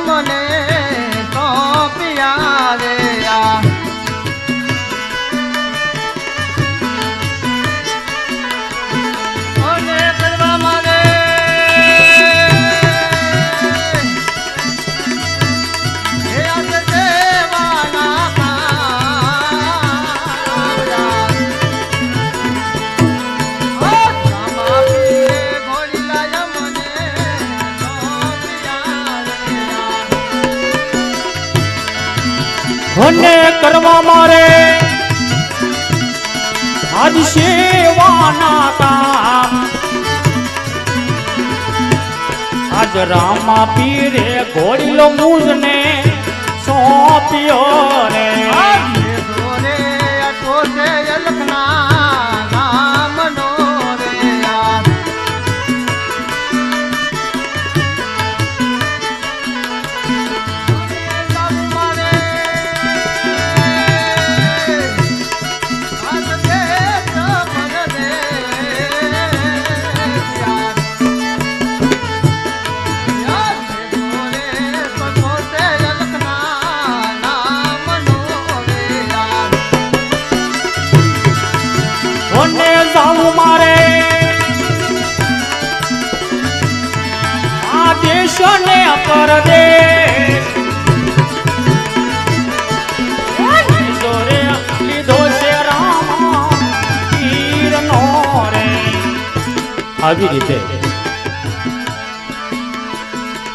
મને મને કરવા મારે. આજ સેવાના કામ આજ રામા પીરે ઘોડીલો મૂજને સોંપ્યો રે. આવી રીતે.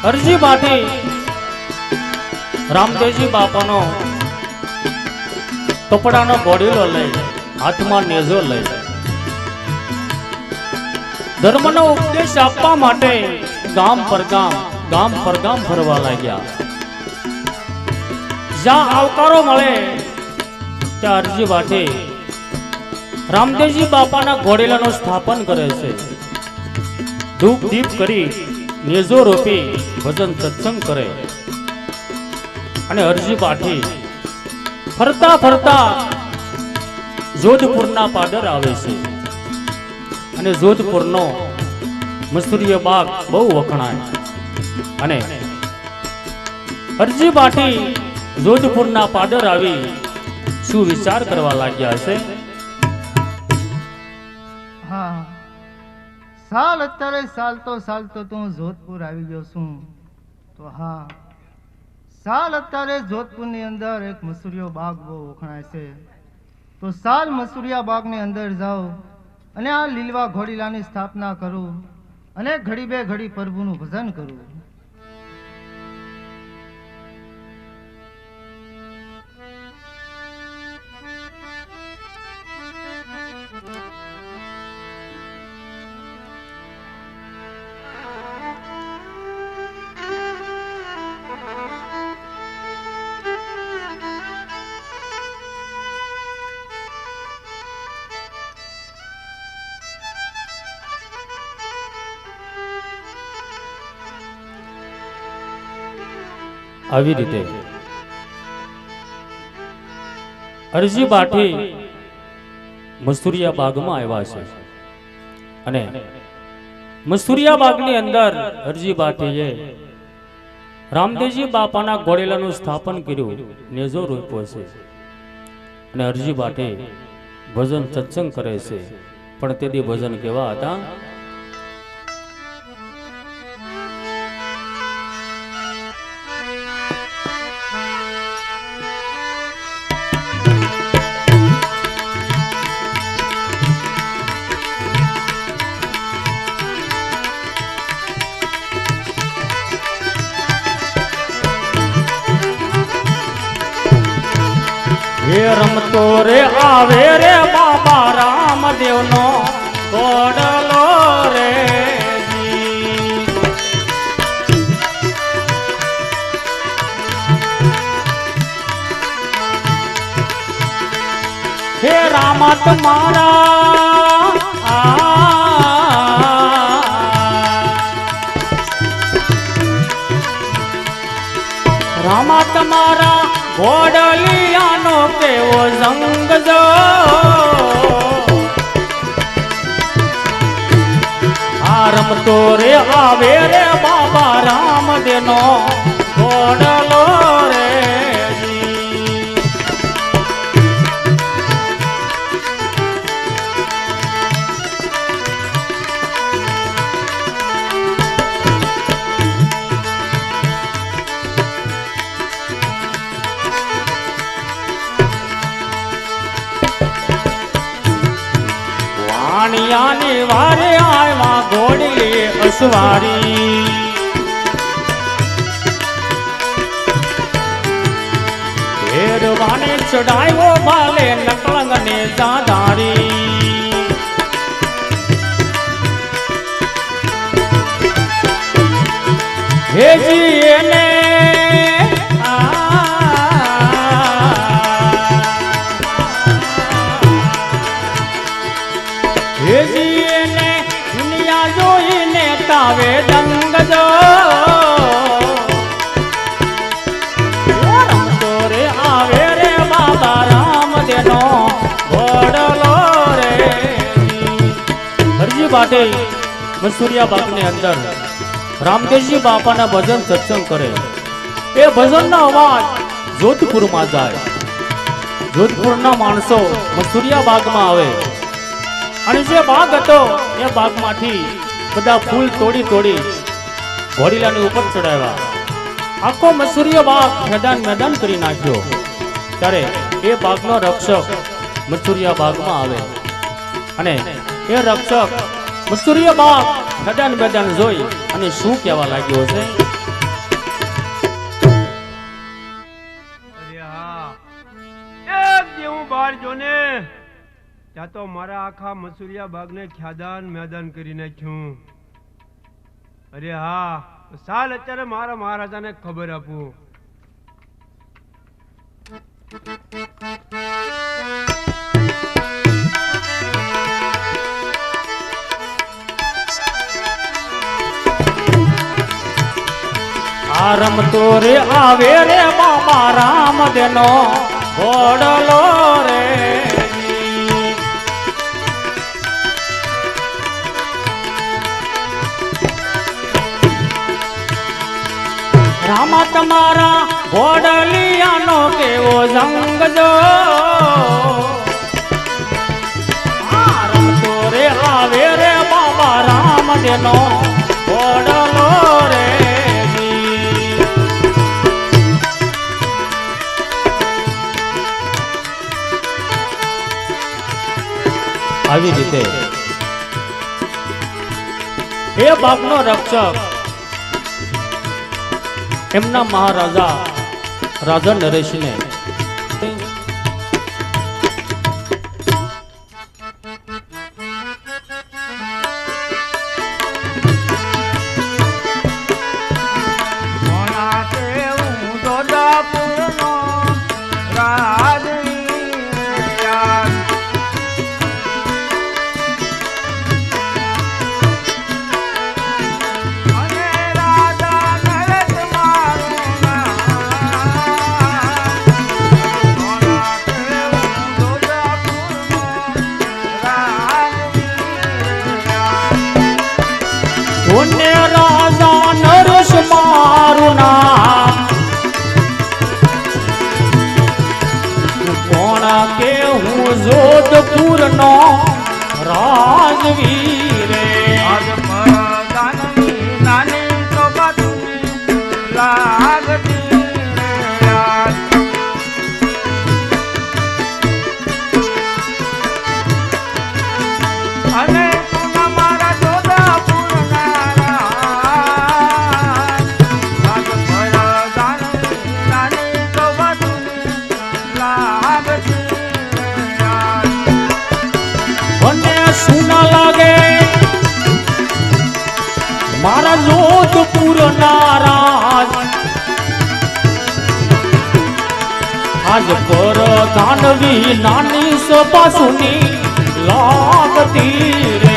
અરજી માટે રામદેવજી બાપાનો કપડાનો બોડીલો લઈ, હાથમાં નેઝો લઈ. ધર્મનો ઉપદેશ આપવા માટે ગામ પર ગામ ગામ પર ગામ ફરવા લાગ્યા. જ્યાં આવકારો મળે, ત્યાં અરજી વાટે રામદેવજી બાપાના ઘોડેલાનું સ્થાપન કરે છે. ધૂપ દીપ કરી નેજો રોપી ભજન સત્સંગ કરે. અને અરજી પાઠી ફરતા ફરતા જોધપુરના પાદર આવે છે. અને જોધપુરનો મસૂરીય બાગ બહુ વખણાય. અને અરજી પાઠી જોધપુરના પાદર આવી શું વિચાર કરવા લાગ્યા હશે સાલ અત્યારે ચાલતો ચાલતો તો હું જોધપુર આવી ગયો છું. તો હા, સાલ અત્યારે જોધપુરની અંદર એક મસુરિયો બાગ બહુ વખણાય છે. તો સાલ મસૂરિયા બાગની અંદર જાઓ અને આ લીલવા ઘોડીલાની સ્થાપના કરું અને ઘડી બે ઘડી પ્રભુનું ભજન કરું. આવી રીતે. અરજી બાઠી મસ્તુરિયા બાગમાં આવ્યા છે. અને મસ્તુરિયા બાગની અંદર અરજી બાઠીએ રામદેવજી બાપાના ઘોડેલાનું સ્થાપન કર્યું, નેજો રોપ્યો છે. અને અરજી બાટે ભજન સત્સંગ કરે છે. પણ તે ભજન કેવા હતા? હે રમતો રે આવે રે બાબા રામદેવનો કોડલો રે. હે રામા તમારા રામા તમારા ઘોડલિયાનો કેવો સંગ ઘોડી અસવારી ભેરવાને ચડાયો ભાલે નકળંગ ને જાધારી હેજી એને બાટે મસુરિયા બાગની અંદર. રામદેવજી બાપાના ભજન સત્સંગ કરે. એ ભજનનો અવાજ જોધપુરમાં જાય. જોધપુરના માણસો મસુરિયા બાગમાં આવે. અને જે બાગ હતો, એ બાગમાંથી બધા ફૂલ તોડી તોડી ઘોડીલાની ઉપર ચડાવ્યા. આખો મસુરિયો બાગ મેદાન મેદાન કરી નાખ્યો. ત્યારે એ બાગનો રક્ષક મસુરિયા બાગમાં આવે. અને એ રક્ષક મસુરિયા બાપ ખડાન મેદાન જોઈ અને શું કહેવા લાગ્યો છે? બહાર જોને, ત્યાં તો મારા આખા મસુરિયા બાગને ખ્યાદાન મેદાન કરી નાખ્યું. અરે હા સાલ અત્યારે મારા મહારાજાને ખબર આપું. આ રમતો રે, આવે રે મામા રામ દેનો. ઘોડલો રે. રામા તમારા ઘોડલિયાનો કેવો જંગ જો. આવે રે બાબા રામ દેનો. આવી રીતે. એ બાપનો રક્ષક. એમના મહારાજા રાજા નરેશને જોધપુરનો રાજવીરે જોધપુર નારાજ આજ પર દાનવી નાની સપાસુની લાગતી રે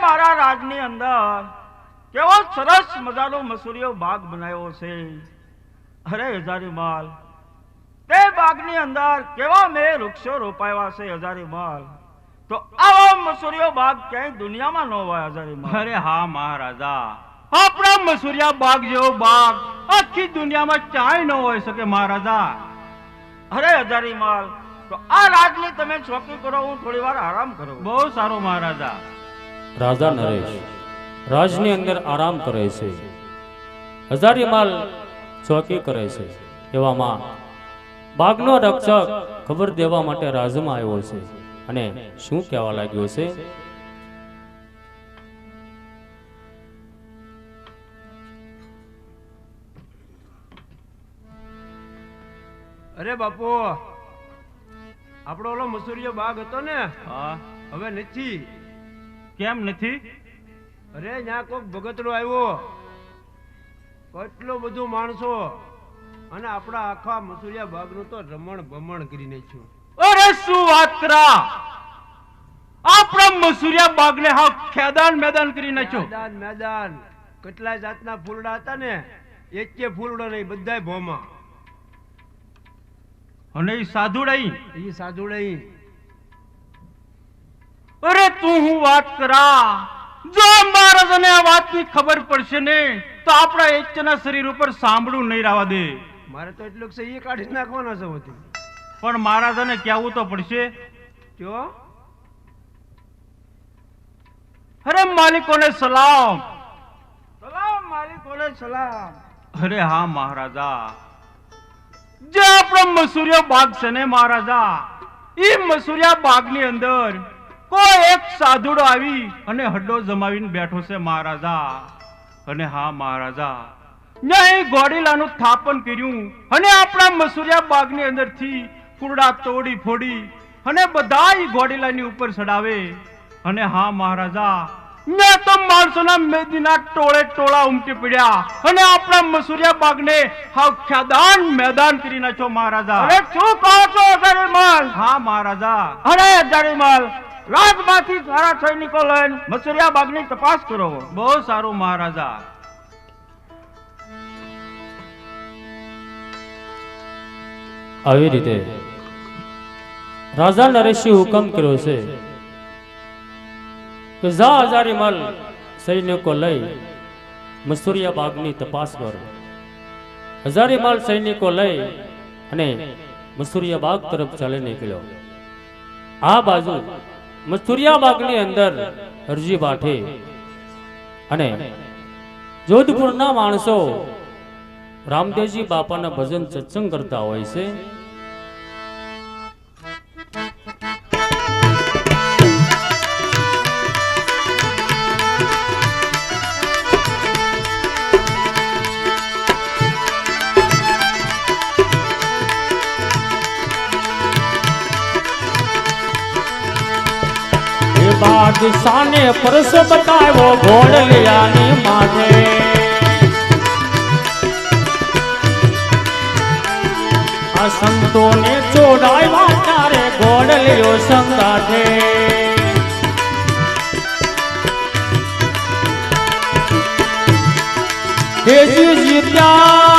મારા રાજની અંદર કેવો સરસ મજાનો મસૂરીઓ ભાગ બનાવ્યો છે. અરે હજારી માલ. તે બાગની અંદર કેવા મેં વૃક્ષો રોપાયા છે હજારી માલ? તો આવો મસૂરીઓ બાગ ક્યાંય દુનિયામાં ન હોય હજારી માલ. અરે હા મહારાજા. આપણા મસૂરિયા બાગ જેવો બાગ આખી દુનિયામાં ચાય ન હોય શકે મહારાજા. અરે હજારી માલ તો આ રાતની તમે ચોકી કરો હું થોડી વાર આરામ કરું. બહુ સારું મહારાજા. રાજા નરેશ રાજની અંદર આરામ કરે છે. હજારી માલ ચોકી કરે છે. એવામાં બાગનો રક્ષક ખબર દેવા માટે રાજમાં આવ્યો છે. અને શું કહેવા લાગ્યો છે? અરે બાપુ આપણો ઓલો મસૂરીયો બાગ હતો ને? હા. હવે નથી. કેમ નથી? અરે ત્યાં કોક ભગતડો આવ્યો. કેટલો બધું માણસો. અને આપણા આખા મસૂરિયા બાગનું તો રમણ ભમણ કરી નાખ્યું અરે શું વાત કરા આપણા મસૂરિયા બાગને હા ખેદાન મેદાન કરી નાખ્યો મેદાન મેદાન. કેટલા જાતના ફૂલડા હતા ને એકે ફૂલડો નહીં બધાય ભોમાં. અને એ સાધુડાઈ? એ સાધુડાઈ. અરે તું હું વાત કરા? જો મહારાજને આ વાતની ખબર પડશે ને તો આપણા એકના શરીર ઉપર સાંભળું નહીં રહેવા દે. મારે તો એટલું છે એ કાઢી નાખવાનો છે બધું પણ મહારાજાને કહેવું તો પડશે. જો. અરે માલિકોને સલામ. સલામ માલિકોને સલામ. અરે હા મહારાજા. જે આપણો મસૂરિયા બાગ છે ને મહારાજા એ મસૂરિયા બાગની અંદર કોઈ એક સાધુડો આવી અને હડ્ડો જમાવીને બેઠો છે મહારાજા. અને હા મહારાજા ન્યાય ગોડીલાનું સ્થાપન કર્યું અને આપણા મસુરિયા બાગની અંદરથી કુરડા તોડી ફોડી અને બધા ગોડીલાની ઉપર ચડાવે. અને હા મહારાજા મેં તો માણસોના મેદીના ટોળે ટોળા ઉમટી પડ્યા અને આપણા મસુરિયા બાગને હાવ ખ્યાદાન મેદાન કરી નાખ્યો મહારાજા. અરે શું કહો છો હજારી હા મહારાજા. અરે હજારી રાજમાંથી સારા સૈનિકો લઈને મસુરિયા બાગની તપાસ કરો. બહુ સારું મહારાજા. આવી રીતે રાજા નરેશે હુકમ કર્યો છે કે જા હજારી માલ સૈનિકો લઈ મસુરિયા બાગની તપાસ કરો. હજારી માલ સૈનિકો લઈ અને મસુરિયા બાગ તરફ ચાલે નીકળ્યો. આ બાજુ મસુરિયા બાગની અંદર હરજી બાઠે અને જોધપુરના માણસો રામદેવજી બાપાના ભજન સત્સંગ કરતા હોય છે. બાદશાહને પરસ બતાવ્યો ઘોડલિયાની માથે. આ સંતોને ચોડાવ્યા ત્યારે ઘોડલિયો સંગાથે. જીત્યા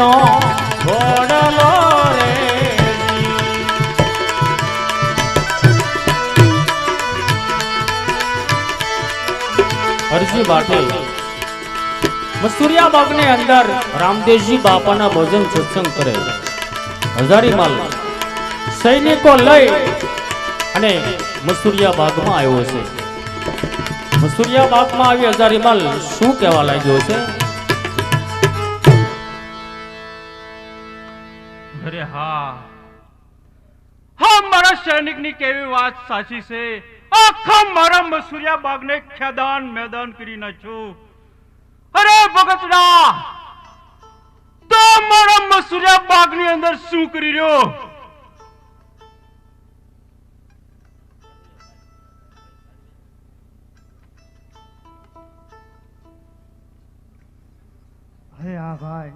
રામદેવનો ઘોડલો રે. હરજી બાટે. મસુરિયા બાગની અંદર રામદેવજી બાપાના ભજન સત્સંગ કરે હજારી માલ સૈનિકો લઈ અને મસુરિયા બાગમાં આવ્યો છે. મસુરિયા બાગમાં આવી હજારી માલ શું કહેવા લાગ્યો છે? અરે હા. હા, મારા સૈનિકની કેવી વાત સાચી છે? આખા મારા મસુરિયા બાગને ખેદાન મેદાન કરી નાખ્યો. અરે ભગતડા તો મારા મસુરિયા બાગની અંદર શું કરી રહ્યો? અરે આ ભાઈ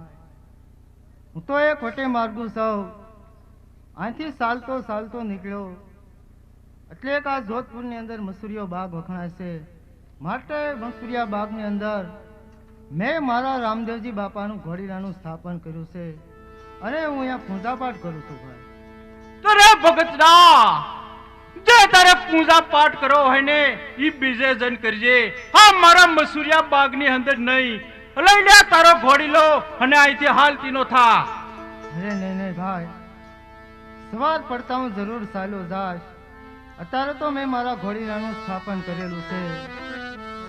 હું તો એક ખોટે માર્ગું સૌ. અહીંથી ચાલતો ચાલતો નીકળ્યો. એટલે કે આ જોધપુરની અંદર મસૂરીઓ બાગ વખણાય છે માટે મસૂરિયા બાગની અંદર મેં મારા રામદેવજી બાપાનું ઘોડીરાનું સ્થાપન કર્યું છે. અને હું અહીંયા પૂજાપાઠ કરું છું ભાઈ. તો રે ભગતડા જે તારે પૂજા પાઠ કરો હોય ને એ બીજે જન કરજે. હા, મારા મસુરિયા બાગની અંદર નહીં. લઈ લે તારો ઘોડીલો અને અહીંથી હાલતી નો થા. અરે નહીં નહીં ભાઈ. સવાર પડતા હું જરૂર સાલો જાશ અત્યારે તો મેં મારા ઘોડીલાનું સ્થાપન કરેલું છે.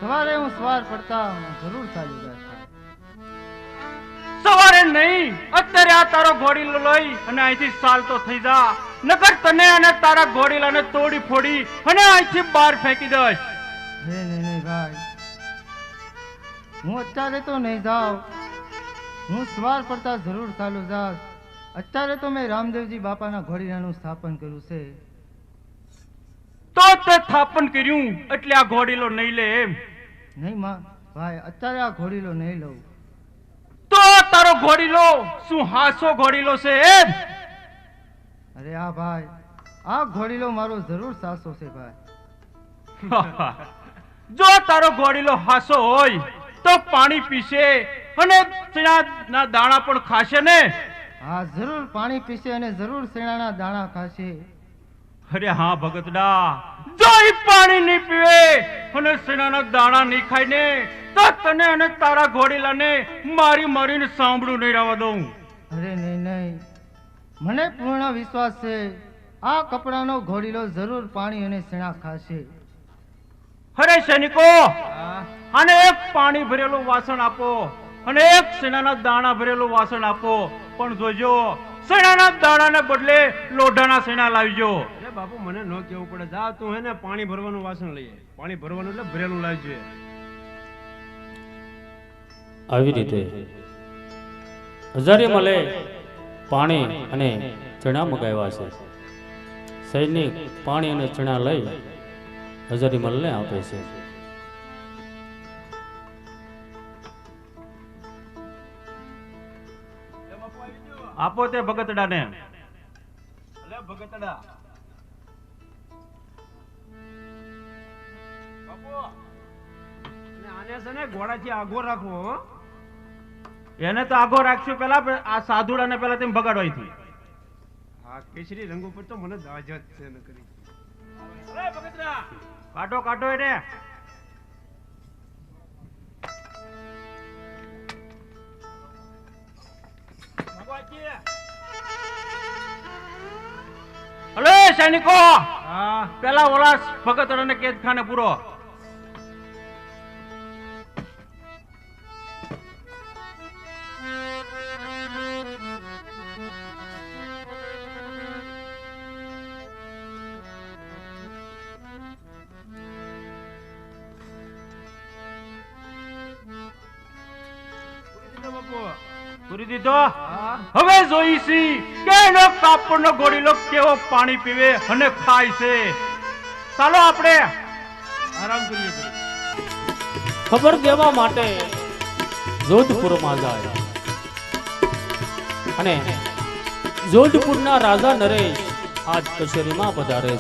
સવારે હું સવાર પડતા જરૂર ચાલ્યો જાશ સવારે નહીં અત્યારે આ તારો ઘોડીલો લઈ અને અહીંથી ચાલતો થઈ જા. નકર તને અને તારા ઘોડીલાને તોડી ફોડી અને અહીંથી બહાર ફેંકી દઈશ. નહીં નહીં ભાઈ. હું અત્યારે તો નહીં જાઉં. હું સવાર પડતા જરૂર ચાલુ જાશ અત્યારે તો મેં રામદેવજી બાપાના ઘોડીલાનું સ્થાપન કર્યું છે. તો તે સ્થાપન કર્યું એટલે આ ઘોડીલો નહીં લે એમ. નહીં માં ભાઈ અત્યારે આ ઘોડીલો નહીં લઉં. તો તારો ઘોડીલો શું હાસો ઘોડીલો છે એમ? અરે આ ભાઈ આ ઘોડીલો મારો જરૂર સાસો છે ભાઈ. જો તારો ઘોડીલો હાસો હોય તો પાણી પીશે અને સેણાના દાણા પણ ખાશે ને? હા જરૂર પાણી પીશે અને જરૂર શેણાના દાણા ખાશે. અરે હા ભગતડા જો એ પાણી નહીં પીવે અને સેણાના દાણા નહીં ખાય ને તો તને અને તારા ઘોડીલાને મારી મારીને સાંભળું નહીં રહેવા દઉં. અરે નહીં નહીં. મને પૂર્ણ વિશ્વાસ છે. આ કપડાનો ઘોડીલો જરૂર પાણી અને શેણા ખાશે. અરે સૈનિકો અને એક પાણી ભરેલું વાસણ આપો અને એક સેનાના દાણા ભરેલું વાસણ આપો. પણ જોજો સેનાના દાણાને બદલે લોઢાના સેના લાવજો. બાપુ મને ન કેવું પડે. જા તું હે ને પાણી ભરવાનું વાસણ લઈએ પાણી ભરવાનું એટલે ભરેલું લાવજો આવી રીતે હજારે મલે પાણી અને ચણા મગાવ્યા છે. સૈનિક પાણી અને ચણા લઈ હજારી મલને આપે છે. આપો તે ભગતડાને. અલે ભગતડા. બાપુ. આને છે ને ઘોડાથી આગો રાખવો હો. એને તો આગો રાખશું પેલા આ સાધુડાને પેલા તેમ ભગાડો અહીંથી હા કેસરી રંગ ઉપર તો મને દાજ છે ન કરી અરે ભગતડા. કાટો કાટો એને. હલો સૈનિકો. પેલા ઓલા કેદ ખાને પૂરી. પૂરી દીધો? હવે જોઈશી કે કાપડનો ગોળીલો કેવો પાણી પીવે અને ખાય છે? ચાલો આપણે આરામ કરીએ ખબર દેવા માટે જોધપુરમાં જાય. અને જોધપુરના રાજા નરેશ આજ કચેરીમાં પધારે